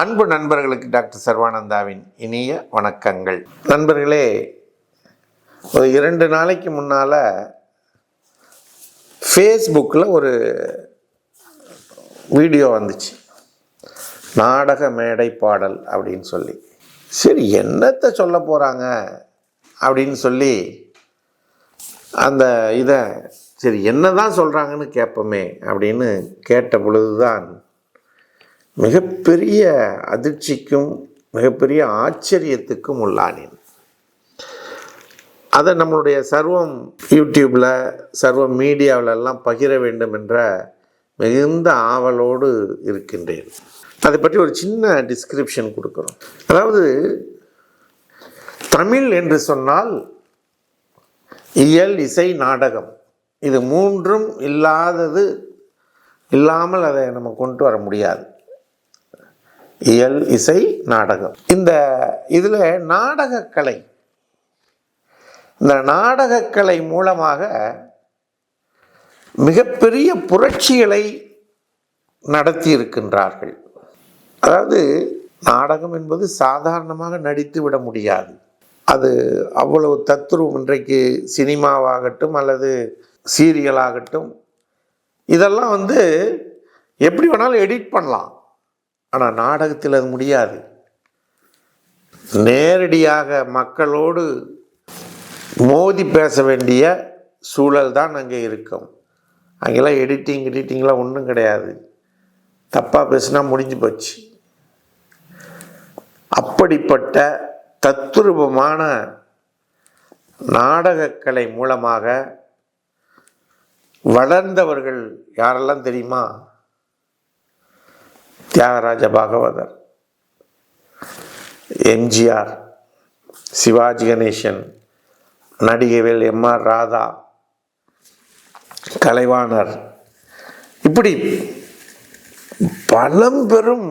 அன்பு நண்பர்களுக்கு டாக்டர் சர்வானந்தாவின் இனிய வணக்கங்கள். நண்பர்களே ஒரு இரண்டு நாளைக்கு முன்னால் ஃபேஸ்புக்கில் ஒரு வீடியோ வந்துச்சு. நாடக மேடை பாடல் அப்படின்னு சொல்லி. சரி என்னத்தை சொல்ல போகிறாங்க அப்படின்னு சொல்லி அந்த இதை சரி என்ன தான் சொல்கிறாங்கன்னு கேட்போமே அப்படின்னு கேட்ட பொழுதுதான் மிகப்பெரிய அதிர்ச்சிக்கும் மிகப்பெரிய ஆச்சரியத்துக்கும் உள்ளானேன். அதை நம்மளுடைய சர்வம் யூடியூப்பில் சர்வம் மீடியாவிலெல்லாம் பகிர வேண்டும் என்ற மிகுந்த ஆவலோடு இருக்கின்றேன். அதை பற்றி ஒரு சின்ன டிஸ்கிரிப்ஷன் கொடுக்குறோம். அதாவது தமிழ் என்று சொன்னால் இயல் இசை நாடகம். இது மூன்றும் இல்லாதது இல்லாமல் அதை நம்ம கொண்டு வர முடியாது. இயல் இசை நாடகம். இந்த இதில் நாடகக்கலை இந்த நாடகக்கலை மூலமாக மிகப்பெரிய புரட்சிகளை நடத்தி இருக்கின்றார்கள் அதாவது நாடகம் என்பது சாதாரணமாக நடித்து விட முடியாது. அது அவ்வளவு தத்துருவம் இன்றைக்கு சினிமாவாகட்டும் அல்லது சீரியலாகட்டும் இதெல்லாம் வந்து எப்படி வேணாலும் எடிட் பண்ணலாம். ஆனால் நாடகத்தில் அது முடியாது. நேரடியாக மக்களோடு மோதி பேச வேண்டிய சூழல் தான் அங்கே இருக்கும். அங்கெல்லாம் எடிட்டிங் எடிட்டிங்லாம் ஒன்றும் கிடையாது. தப்பாக பேசுனா முடிஞ்சு போச்சு. அப்படிப்பட்ட தத்துரூபமான நாடகக்கலை மூலமாக வளர்ந்தவர்கள் யாரெல்லாம் தெரியுமா? தியாகராஜ பாகவதர் எம்ஜிஆர் சிவாஜி கணேசன் நடிகைகள் எம்ஆர் ராதா கலைவாணர். இப்படி பழம்பெரும்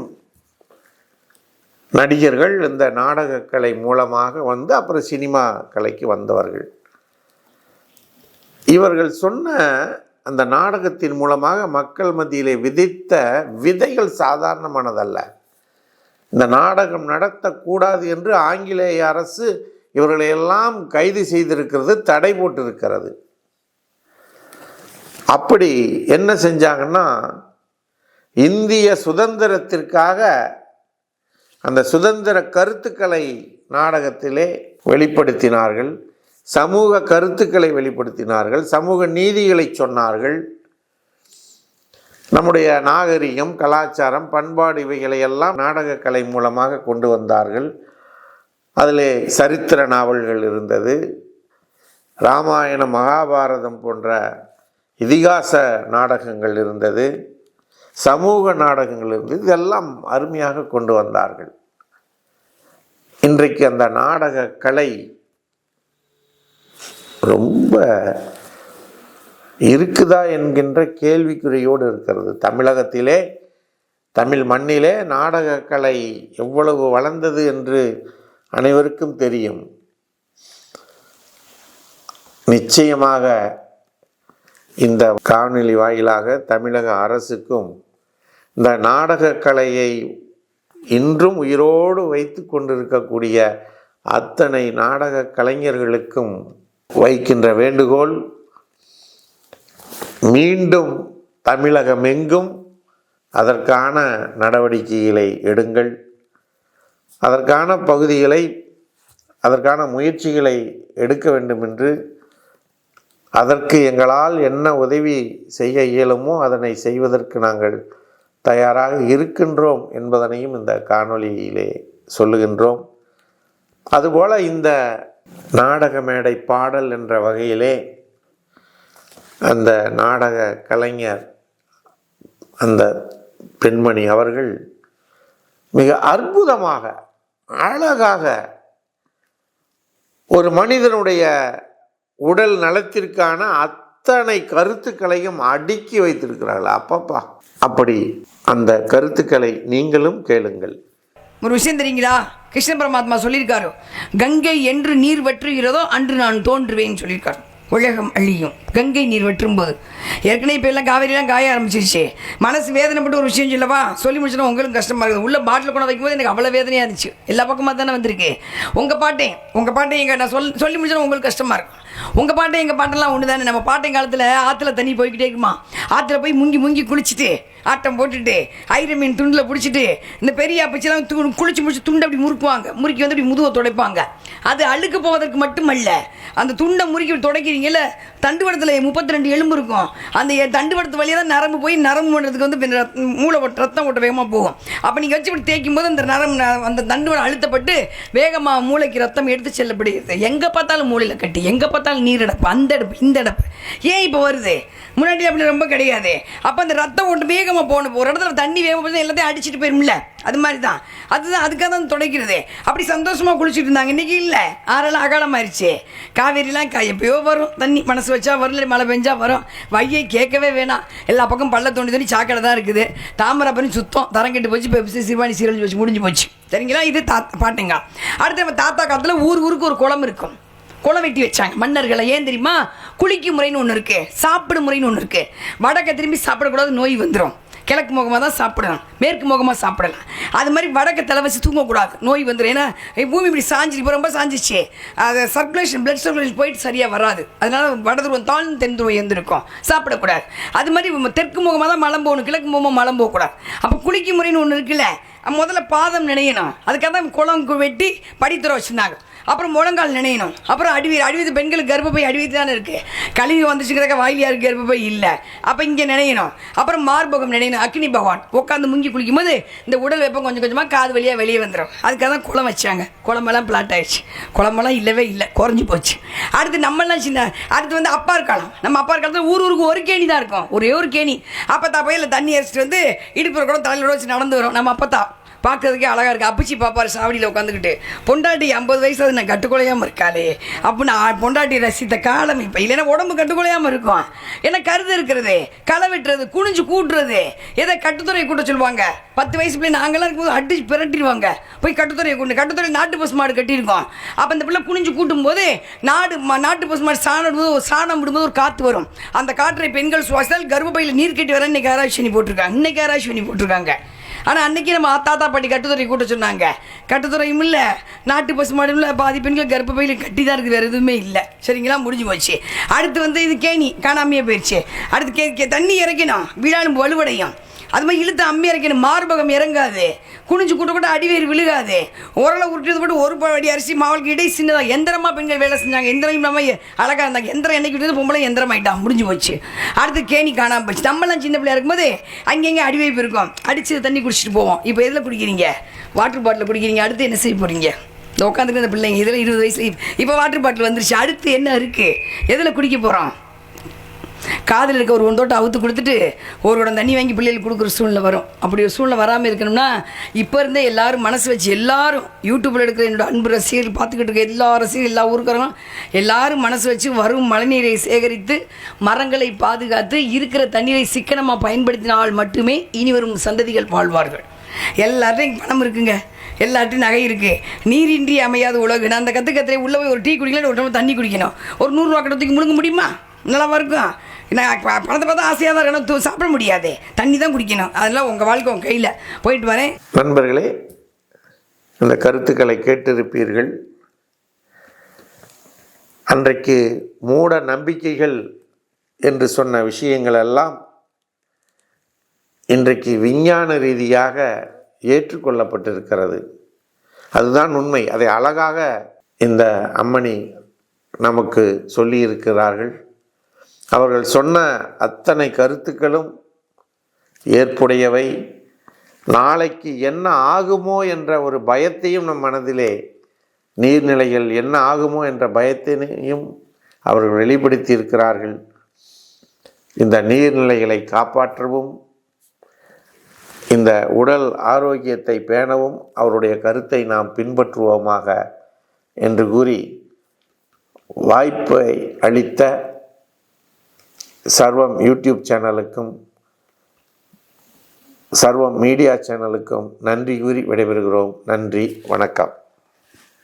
நடிகர்கள் இந்த நாடகக்கலை மூலமாக வந்து அப்புறம் சினிமா கலைக்கு வந்தவர்கள். இவர்கள் சொன்ன அந்த நாடகத்தின் மூலமாக மக்கள் மத்தியிலே விதைத்த விதைகள் சாதாரணமானதல்ல. இந்த நாடகம் நடத்தக்கூடாது என்று ஆங்கிலேய அரசு இவர்களையெல்லாம் கைது செய்திருக்கிறது தடை போட்டிருக்கிறது. அப்படி என்ன செஞ்சாங்கன்னா இந்திய சுதந்திரத்திற்காக அந்த சுதந்திர கருத்துக்களை நாடகத்திலே வெளிப்படுத்தினார்கள். சமூக கருத்துக்களை வெளிப்படுத்தினார்கள் சமூக நீதிகளை சொன்னார்கள். நம்முடைய நாகரிகம் கலாச்சாரம் பண்பாடு இவைகளை எல்லாம் நாடகக்கலை மூலமாக கொண்டு வந்தார்கள். அதிலே சரித்திர நாவல்கள் இருந்தது. ராமாயணம் மகாபாரதம் போன்ற இதிகாச நாடகங்கள் இருந்தது. சமூக நாடகங்கள் இருந்தது இதெல்லாம் அருமையாக கொண்டு வந்தார்கள். இன்றைக்கு அந்த நாடக கலை ரொம்ப இருக்குதா என்கின்ற கேள்விக்குறியோடு இருக்கிறது. தமிழகத்திலே தமிழ் மண்ணிலே நாடகக்கலை எவ்வளவு வளர்ந்தது என்று அனைவருக்கும் தெரியும். நிச்சயமாக இந்த காணொலி வாயிலாக தமிழக அரசுக்கும் இந்த நாடகக்கலையை இன்றும் உயிரோடு வைத்து கொண்டிருக்கக்கூடிய அத்தனை நாடக கலைஞர்களுக்கும் வைக்கின்ற வேண்டுகோள் மீண்டும் தமிழகமெங்கும் அதற்கான நடவடிக்கைகளை எடுங்கள். அதற்கான பகுதிகளை அதற்கான முயற்சிகளை எடுக்க வேண்டும் என்று அதற்கு எங்களால் என்ன உதவி செய்ய இயலுமோ அதனை செய்வதற்கு நாங்கள் தயாராக இருக்கின்றோம் என்பதனையும் இந்த காணொளியிலே சொல்லுகின்றோம். அதுபோல் இந்த நாடக மேடை பாடல் என்ற வகையிலே அந்த நாடக கலைஞர் அந்த பெண்மணி அவர்கள் மிக அற்புதமாக அழகாக ஒரு மனிதனுடைய உடல் நலத்திற்கான அத்தனை கருத்துக்களையும் அடுக்கி வைத்திருக்கிறார்கள். அப்பப்பா அப்படி அந்த கருத்துக்களை நீங்களும் கேளுங்கள். ஒரு விஷயம் தெரியுங்களா? கிருஷ்ண பரமாத்மா சொல்லியிருக்காரு கங்கை என்று நீர் வற்றுகிறதோ அன்று நான் தோன்றுவேன்னு சொல்லியிருக்காரு. உலகம் அழியும். கங்கை நீர் வெட்டும்போது ஏற்கனவே இப்போ எல்லாம் காவேரியெல்லாம் காய ஆரம்பிச்சிருச்சு. மனசு வேதனைப்பட்டு ஒரு விஷயம் சொல்லவா? சொல்லி முடிச்சுனா உங்களுக்கு கஷ்டமாக இருக்குது. உள்ள பாட்டில் கொண்டு வைக்கும்போது எனக்கு அவ்வளோ வேதனையாக இருந்துச்சு. எல்லா பக்கமாக தானே வந்திருக்கு. உங்கள் பாட்டேன் உங்கள் பாட்டை எங்கள் நான் சொல் சொல்லி முடிச்சுனா உங்களுக்கு கஷ்டமாக இருக்கும். உங்கள் பாட்டை எங்கள் பாட்டெல்லாம் ஒன்று தானே நம்ம பாட்டையும் காலத்தில் ஆற்றுல தண்ணி போய்கிட்டே இருக்குமா? ஆற்றுல போய் முங்கி முங்கி குளிச்சுட்டு ஆட்டம் போட்டுட்டு ஐர மீன் துண்டில் பிடிச்சிட்டு இந்த பெரிய அப்பச்சிலாம் து குளிச்சு முடிச்சு துண்டை அப்படி முறுக்குவாங்க. முறுக்கி வந்து அப்படி முதுவை துடைப்பாங்க. அது அழுக்கு போவதற்கு மட்டுமல்ல. அந்த துண்டை முறுக்கி துடைக்கிறீங்கல்ல தண்டுவடத்தில் முப்பத்தி ரெண்டு எலும்பு இருக்கும். அந்த தண்டுவடத்து வழியாக தான் நரம்பு போய் நரம்பு பண்ணுறதுக்கு வந்து மூளை ஓட்ட ரத்தம் ஓட்ட வேகமாக போகும். அப்போ நீங்கள் வச்சு இப்படி தேய்க்கும் போது அந்த நரம்பு அந்த தண்டுவடம் அழுத்தப்பட்டு வேகமாக மூளைக்கு ரத்தம் எடுத்து செல்லப்படுகிறது. எங்கே பார்த்தாலும் மூளையில் கட்டி எங்கே பார்த்தாலும் நீர் அடப்பு அந்த அடுப்பு இந்த அடப்பு ஏன் இப்போ வருது? முன்னாடி அப்படி ரொம்ப கிடையாது. அப்போ அந்த ரத்தம் ஓட்டு வேகமாக போகணும். ஒரு இடத்துல தண்ணி வேகமாக போய் எல்லாத்தையும் அடிச்சுட்டு போயிரும்ல. அது மாதிரி தான் அதுதான் அதுக்காக தான் துடைக்கிறது. அப்படி சந்தோஷமாக குளிச்சுட்டு இருந்தாங்க. இன்றைக்கி இல்லை. ஆறெல்லாம் அகாலமாயிருச்சு காவேரிலாம் கா எப்பயோ வரும். தண்ணி மனசு வச்சா வரல மழை பெஞ்சா வரும். வையை கேட்கவே வேணாம். எல்லா பக்கம் பள்ள தோண்டி தோண்டி சாக்கடை தான் இருக்குது. தாமரப்பனி சுத்தம். தரம் கெட்டு போச்சு. பெப்சி சிறுவாணி சீரழிஞ்சு வச்சு முடிஞ்சு போச்சு. சரிங்களா? இது தாத்தா பாட்டுங்க. அடுத்து நம்ம தாத்தா காலத்தில் ஊர் ஊருக்கு ஒரு குளம் இருக்கும். குளம் வெட்டி வச்சாங்க. மன்னர்களை. ஏன் தெரியுமா? குளிக்கும் முறைன்னு ஒன்று இருக்குது சாப்பிடும் முறைன்னு ஒன்று இருக்குது வடக்க திரும்பி சாப்பிடக்கூடாது நோய் வந்துடும் கிழக்கு முகமாக தான் சாப்பிடலாம். மேற்கு முகமாக சாப்பிடலாம். அது மாதிரி வடக்கு தலை வச்சு தூங்கக்கூடாது. நோய் வந்துடும் ஏன்னா பூமி இப்படி சாஞ்சிட்டு இப்போ ரொம்ப சாஞ்சிச்சு. அது சர்க்குலேஷன் பிளட் சர்க்குலேஷன் போயிட்டு சரியாக வராது. அதனால வடதுருவம் தாழ்ந்து தென் துருவம் எழுந்திருக்கும் சாப்பிடக்கூடாது. அது மாதிரி தெற்கு முகமாக தான் மலம் போகணும். கிழக்கு முகமாக மலம் போகக்கூடாது. அப்போ குளிக்கும் முறைன்னு ஒன்று இருக்குல்ல முதல்ல பாதம் நினையணும். அதுக்காக தான் குளம் வெட்டி படித்துற வச்சுருந்தாங்க. அப்புறம் முழங்கால் நினையணும். அப்புறம் அடிவீர் அடிவித்து பெண்களுக்கு கர்ப்பப்பை அடிவித்து தானே இருக்குது கழுவி வந்துச்சுங்கிறதுக்காக வாயில் யாருக்கு கர்ப்பப்பை இல்லை. அப்போ இங்கே நினையணும். அப்புறம் மார்பகம் நினையணும். அக்னி பகவான். உட்காந்து முங்கி குளிக்கும் போது இந்த உடல் வெப்பம் கொஞ்சம் கொஞ்சமாக காது வழியாக வெளியே வந்துடும் அதுக்காக தான் குளம் வச்சாங்க. குளமெல்லாம் பிளாட் ஆயிடுச்சு. குளமெல்லாம் இல்லவே இல்லை. குறைஞ்சி போச்சு. அடுத்து நம்மளாம் சின்ன அடுத்து வந்து அப்பா இருக்கலாம் நம்ம அப்பா காலத்தில் ஊர் ஊருக்கு ஒரு கேணி தான் இருக்கும். ஒரே ஒரு கேணி. அப்பத்தா பையில தண்ணி அரிச்சிட்டு வந்து இடுப்பு கூட தலையில் வச்சு நடந்து வரும். நம்ம அப்போ தான் பார்க்கறதுக்கே அழகாக இருக்குது அப்பச்சி பாப்பார் சாவடியில் உட்காந்துக்கிட்டு பொண்டாட்டி ஐம்பது வயசு அது நான் கட்டுக்கொலையாமல் இருக்காளே. அப்போ நான் பொண்டாட்டி ரசித்த காலம் இப்போ இல்லைன்னா உடம்பு கட்டுக்கொலையாமல் இருக்கும். ஏன்னா கருது இருக்கிறது? களை வெட்டுறது குனிஞ்சு கூட்டுறது. எதை கட்டுத்துறையை கூட்ட சொல்லுவாங்க. பத்து வயசு பிள்ளை நாங்களாம் இருக்கும்போது அடிச்சு பிரட்டிடுவாங்க. போய் கட்டுத்துறையை கூட்டு கட்டுத்துறை நாட்டு பசு மாடு கட்டியிருக்கோம். அப்போ அந்த பிள்ளை குனிஞ்சு கூட்டும் போது நாடு நாட்டு பசு மாடு சாணம் விடும்போது ஒரு சாணம் விடும்போது ஒரு காற்று வரும். அந்த காற்றை பெண்கள் சுவாசித்தால் கர்ப்பப்பையில் நீர் கட்டி வர இன்னைக்கு ஆராய்ச்சி பண்ணி போட்டிருக்காங்க. இன்னைக்கு ஆராய்ச்சி பண்ணி போட்டிருக்காங்க. ஆனால் அன்னைக்கு நம்ம தாத்தா பாட்டி கட்டுத்துறை கூட்ட சொன்னாங்க. கட்டுத்துறையும் இல்லை. நாட்டு பசு மாடும் இல்லை. பாதி பெண்கள் கர்ப்பப்பையில் கட்டி தான் இருக்குது வேறு எதுவுமே இல்லை. சரிங்களா? முடிஞ்சு போச்சு. அடுத்து வந்து இது கேணி. காணாமையே போயிடுச்சு அடுத்து கே கே- தண்ணி இறக்கணும். வீழாலும் வலுவடையும். அது மாதிரி இழுத்து அம்மி இறக்கணும். மார்பகம் இறங்காது. குனிஞ்சு கூட்ட கூட அடிவேறு விழுகாது. உரலை உருட்டுறது போட்டு ஒரு படி அரிசி மாவளுக்கு இடை சின்னதாக எந்திரமாக பெண்கள் வேலை செஞ்சாங்க. எந்திரம் இல்லாமல் அழகாக இருந்தாங்க. எந்திரம் என்னைக்கு விட்டது பொம்பளை எந்திரம் ஆயிட்டான் முடிஞ்சு போச்சு. அடுத்து கேணி காணாமல் போச்சு. நம்மளாம் சின்ன பிள்ளையா இருக்கும்போது அங்கங்கே அடிவைப்பு இருக்கும். அடிச்சு தண்ணி குடிச்சிட்டு போவோம். இப்போ எதில் குடிக்கிறீங்க? வாட்டர் பாட்டில் குடிக்கிறீங்க. அடுத்து என்ன செய்ய போகிறீங்க இந்த உட்காந்துட்டு இந்த பிள்ளைங்க இதில் இருபது வயசு இப்போ வாட்டர் பாட்டில் வந்துருச்சு. அடுத்து என்ன இருக்குது எதில் குடிக்க போகிறோம் காதில் இருக்க ஒரு ஒன்றோட்டை அவுத்து கொடுத்துட்டு ஒரு குடம் தண்ணி வாங்கி பிள்ளைகளுக்கு கொடுக்குற சூழ்நிலை வரும். அப்படி ஒரு சூழ்நிலை வராமல் இருக்கணும்னா இப்போ இருந்தே எல்லாரும் மனசு வச்சு எல்லாரும் யூடியூப்பில் எடுக்கிற என்னோட அன்பு ரசிகர்கள் பார்த்துக்கிட்டு இருக்க எல்லா ரசிகர்கள் எல்லா ஊருக்காரங்களும் எல்லாரும் மனசு வச்சு வரும் மழைநீரை சேகரித்து மரங்களை பாதுகாத்து இருக்கிற தண்ணீரை சிக்கனமாக பயன்படுத்தினால் மட்டுமே இனி வரும் சந்ததிகள் வாழ்வார்கள். எல்லார்ட்டையும் பணம் இருக்குங்க. எல்லார்ட்டையும் நகை இருக்குது நீரின்றி அமையாத உலகு. நான் அந்த கற்று கத்திரை உள்ளே போய் ஒரு டீ குடிக்கலாம் ஒரு டம்ளர் தண்ணி குடிக்கணும். ஒரு நூறுரூவா கட்டத்துக்கு முழுங்க முடியுமா? நல்லா இருக்கும் நான் பணத்தை பார்த்தா ஆசையாக தான் இருக்கணும். தூ- சாப்பிட முடியாது. தண்ணி தான் குடிக்கணும். அதெல்லாம் உங்கள் வாழ்க்கை உங்கள் கையில். போயிட்டு வரேன். நண்பர்களே இந்த கருத்துக்களை கேட்டிருப்பீர்கள். அன்றைக்கு மூட நம்பிக்கைகள் என்று சொன்ன விஷயங்கள் எல்லாம் இன்றைக்கு விஞ்ஞான ரீதியாக ஏற்றுக்கொள்ளப்பட்டிருக்கிறது. அதுதான் உண்மை. அதை அழகாக இந்த அம்மணி நமக்கு சொல்லியிருக்கிறார்கள். அவர்கள் சொன்ன அத்தனை கருத்துக்களும் ஏற்புடையவை. நாளைக்கு என்ன ஆகுமோ என்ற ஒரு பயத்தையும் நம் மனதிலே நீர்நிலைகள் என்ன ஆகுமோ என்ற பயத்தினையும் அவர்கள் வெளிப்படுத்தி இருக்கிறார்கள் இந்த நீர்நிலைகளை காப்பாற்றவும் இந்த உடல் ஆரோக்கியத்தை பேணவும் அவருடைய கருத்தை நாம் பின்பற்றுவோமாக என்று கூறி வாய்ப்பை அளித்த சர்வம் யூடியூப் சேனலுக்கும் சர்வம் மீடியா சேனலுக்கும் நன்றி கூறி விடைபெறுகிறோம். நன்றி வணக்கம்.